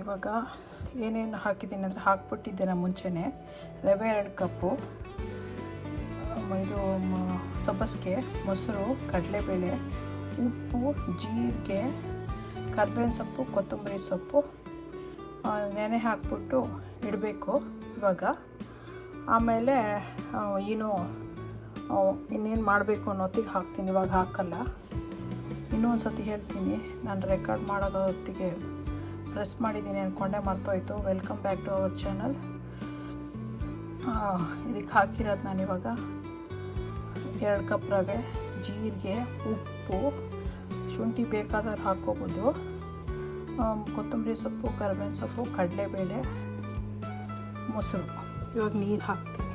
ಇವಾಗ ಏನೇನು ಹಾಕಿದ್ದೀನಿ ಅಂದರೆ ಹಾಕ್ಬಿಟ್ಟಿದ್ದೆ ನಾನು ಮುಂಚೆನೇ. ರವೆ ಎರಡು ಕಪ್ಪು ಇದು ಸಬ್ಬಸಿಗೆ ಮೊಸರು, ಕಡಲೆಬೇಳೆ, ಉಪ್ಪು, ಜೀರಿಗೆ, ಕರ್ಬೇವಿನ ಸೊಪ್ಪು, ಕೊತ್ತಂಬರಿ ಸೊಪ್ಪು ನೆನೆ ಹಾಕ್ಬಿಟ್ಟು ಇಡಬೇಕು ಇವಾಗ. ಆಮೇಲೆ ಏನು ಇನ್ನೇನು ಮಾಡಬೇಕು ಅನ್ನೋತ್ತಿಗೆ ಹಾಕ್ತೀನಿ, ಇವಾಗ ಹಾಕಲ್ಲ. ಇನ್ನೂ ಒಂದು ಸತಿ ಹೇಳ್ತೀನಿ, ನಾನು ರೆಕಾರ್ಡ್ ಮಾಡೋದು ಹೊತ್ತಿಗೆ ಪ್ರೆಸ್ ಮಾಡಿದ್ದೀನಿ ಅಂದ್ಕೊಂಡೆ ಮರ್ತೋಯ್ತು. Welcome back to our channel ಇದಕ್ಕೆ ಹಾಕಿರೋದು ನಾನಿವಾಗ ಎರಡು ಕಪ್ ರವೆ, ಜೀರಿಗೆ, ಉಪ್ಪು, ಶುಂಠಿ ಬೇಕಾದವ್ರು ಹಾಕೋಬೋದು ಕೊತ್ತಂಬರಿ ಸೊಪ್ಪು, ಕರ್ಬೇವಿನ ಸೊಪ್ಪು, ಕಡಲೆಬೇಳೆ, ಮೊಸರು. ಇವಾಗ ನೀರು ಹಾಕ್ತೀನಿ.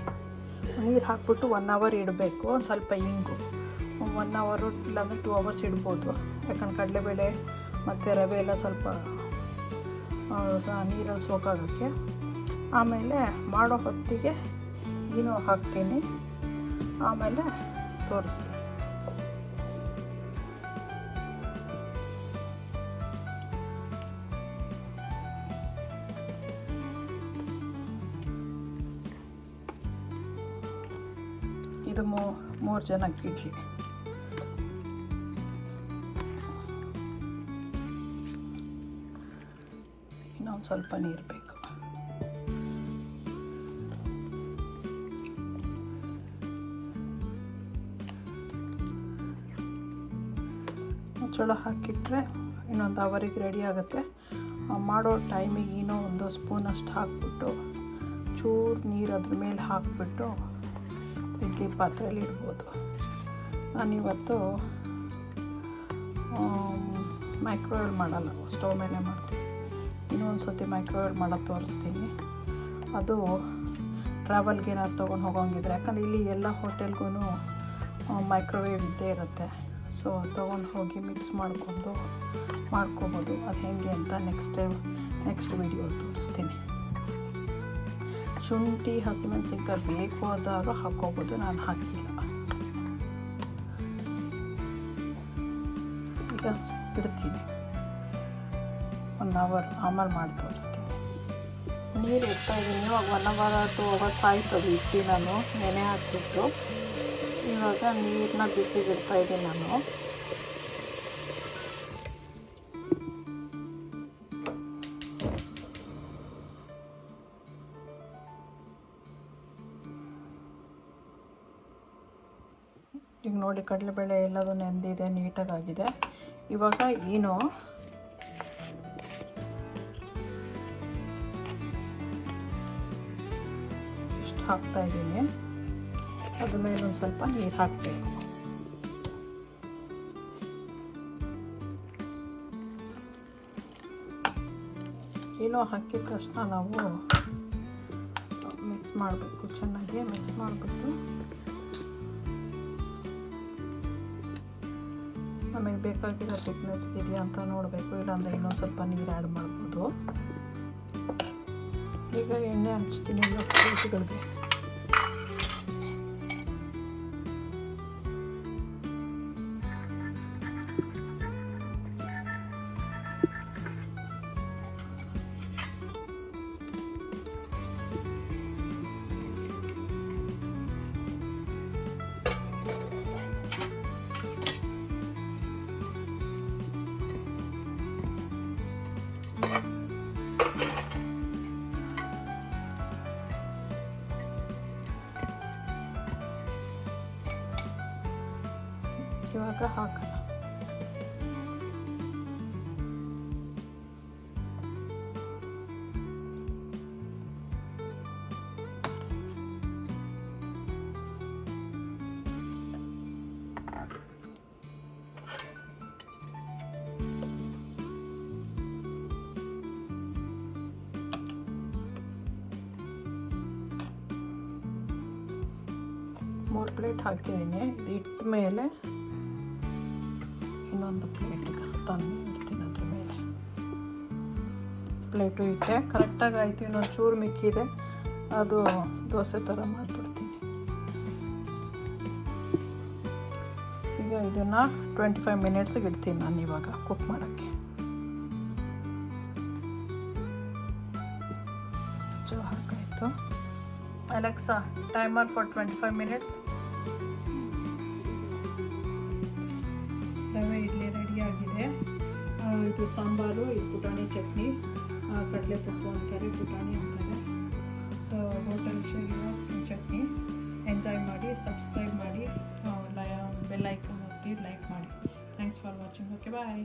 ನೀರು ಹಾಕ್ಬಿಟ್ಟು ಒನ್ ಅವರ್ ಇಡಬೇಕು. ಒಂದು ಸ್ವಲ್ಪ ಇಂಗು ಒನ್ ಅವರು ಇಲ್ಲಾಂದರೆ ಟೂ ಅವರ್ಸ್ ಇಡ್ಬೋದು. ಯಾಕಂದ್ರೆ ಕಡಲೆಬೇಳೆ ಮತ್ತು ರವೆ ಎಲ್ಲ ಸ್ವಲ್ಪ ಸ ನೀರಲ್ಲಿ ಸೋಕಾಗೋಕ್ಕೆ. ಆಮೇಲೆ ಮಾಡೋ ಹೊತ್ತಿಗೆ ಏನೋ ಹಾಕ್ತೀನಿ. ಆಮೇಲೆ ತೋರಿಸ್ತೀನಿ. ಇದು ಮೂರು ಜನಕ್ಕೆ ಇಡ್ಲಿ. ಇನ್ನೊಂದು ಸ್ವಲ್ಪ ನೀರು ಬೇಕು ಮುಚ್ಚಳ ಹಾಕಿಟ್ರೆ ಇನ್ನೊಂದು ಅವರಿಗೆ ರೆಡಿ ಆಗುತ್ತೆ. ಮಾಡೋ ಟೈಮಿಗೆ ಏನೋ ಒಂದು ಸ್ಪೂನ್ ಅಷ್ಟು ಹಾಕ್ಬಿಟ್ಟು, ಚೂರು ನೀರು ಅದ್ರ ಮೇಲೆ ಹಾಕ್ಬಿಟ್ಟು ಇಡ್ಲಿ ಪಾತ್ರೆಯಲ್ಲಿ ಇಡ್ಬೋದು. ನಾನಿವತ್ತು ಮೈಕ್ರೋವೇವ್ ಮಾಡಲ್ಲ ಸ್ಟವ್ ಮೇಲೆ ಮಾಡ್ತೀನಿ. ಇನ್ನೊಂದು ಸತಿ ಮೈಕ್ರೋವೇವ್ ಮಾಡೋದು ತೋರಿಸ್ತೀನಿ. ಅದು ಟ್ರಾವೆಲ್ಗೆ ಏನಾದ್ರು ತೊಗೊಂಡು ಹೋಗೋಂಗಿದ್ರೆ, ಯಾಕಂದ್ರೆ ಇಲ್ಲಿ ಎಲ್ಲ ಹೋಟೆಲ್ಗೂ ಮೈಕ್ರೋವೇವ್ ಇದ್ದೇ ಇರುತ್ತೆ. ಸೊ ತೊಗೊಂಡು ಹೋಗಿ ಮಿಕ್ಸ್ ಮಾಡಿಕೊಂಡು ಮಾಡ್ಕೋಬೋದು. ಅದು ಹೇಗೆ ಅಂತ ನೆಕ್ಸ್ಟ್ ಟೈಮ್ ನೆಕ್ಸ್ಟ್ ವಿಡಿಯೋ ತೋರಿಸ್ತೀನಿ. ಶುಂಠಿ, ಹಸಿಮೆಣಸಿನ್ಕಾಯಿ ಬೇಕು ಆದಾಗ ಹಾಕ್ಕೋಬೋದು, ನಾನು ಹಾಕಿಲ್ಲ. ಈಗ ಇಡ್ತೀನಿ ಒನ್ ಅವರ್ ಆಮೇಲೆ ಮಾಡಿ ತೋರಿಸ್ತೀನಿ. ನೀರು ಇಡ್ತಾ ಇದ್ದೀನಿ ಇವಾಗ ಒನ್ ಅವರ್ ಟು ಅವರ್ಸ್ ಆಯಿತು ಅದು ಇಟ್ಟು ನಾನು ನೆನೆ ಹಾಕಿಬಿಟ್ಟು. ಇವಾಗ ನೀರನ್ನ ಬಿಸಿ ಇಡ್ತಾ ಇದ್ದೀನಿ ನಾನು. ಈಗ ನೋಡಿ ಕಡಲೆಬೇಳೆ ಎಲ್ಲದೂ ನೆಂದಿದೆ ನೀಟಾಗಾಗಿದೆ. ಇವಾಗ ಏನು ಇಷ್ಟು ಹಾಕ್ತಾ ಇದ್ದೀನಿ ಅದ್ರ ಮೇಲೆ ಒಂದು ಸ್ವಲ್ಪ ನೀರು ಹಾಕಬೇಕು. ಏನೋ ಹಾಕಿದ ತಕ್ಷಣ ನಾವು ಮಿಕ್ಸ್ ಮಾಡಬೇಕು, ಚೆನ್ನಾಗಿ ಮಿಕ್ಸ್ ಮಾಡಿಬಿಟ್ಟು. ನಮಗೆ ಬೇಕಾಗಿರೋ ಥಿಕ್ನೆಸ್ ಇದೆಯಾ ಅಂತ ನೋಡಬೇಕು, ಇಲ್ಲಾಂದರೆ ಇನ್ನೊಂದು ಸ್ವಲ್ಪ ನೀರು ಆ್ಯಡ್ ಮಾಡ್ಬೋದು. いい加減ねちょっと連絡取ってくるで。ಇವಾಗ ಹಾಕೋಣ ಮೂರು ಪ್ಲೇಟ್ ಹಾಕಿದ್ದೀನಿ ಇದು ಇಟ್ಟ ಮೇಲೆ ಇನ್ನೊಂದು ಪ್ಲೇಟಿಗೆ ತಂದು ಇಡ್ತೀನಿ ಅದ್ರ ಮೇಲೆ ಪ್ಲೇಟು ಇಟ್ಟೆ ಕರೆಕ್ಟಾಗಿ ಆಯಿತು ಇನ್ನೊಂದು ಚೂರು ಮಿಕ್ಕಿದೆ ಅದು ದೋಸೆ ಥರ ಮಾಡಿಬಿಡ್ತೀನಿ ಈಗ ಇದನ್ನು ಟ್ವೆಂಟಿ ಫೈವ್ ಮಿನಿಟ್ಸಿಗೆ ಇಡ್ತೀನಿ ನಾನು ಇವಾಗ ಕುಕ್ ಮಾಡೋಕ್ಕೆ ಹಾಕಾಯಿತು Alexa timer for twenty five minutes ರವೆ ಇಡ್ಲಿ ರೆಡಿಯಾಗಿದೆ ಇದು ಸಾಂಬಾರು ಇದು ಪುಟಾಣಿ ಚಟ್ನಿ ಕಡಲೆಪಪ್ಪು ಅಂತಾರೆ, ಪುಟಾಣಿ ಅಂತಾರೆ. ಸೊ ಹೋಟೆಲ್ ಶೈಲಿಯ ಚಟ್ನಿ. ಎಂಜಾಯ್ ಮಾಡಿ ಸಬ್ಸ್ಕ್ರೈಬ್ ಮಾಡಿ ಬೆಲ್ ಐಕನ್ ಒತ್ತಿ ಲೈಕ್ ಮಾಡಿ. Thanks for watching okay bye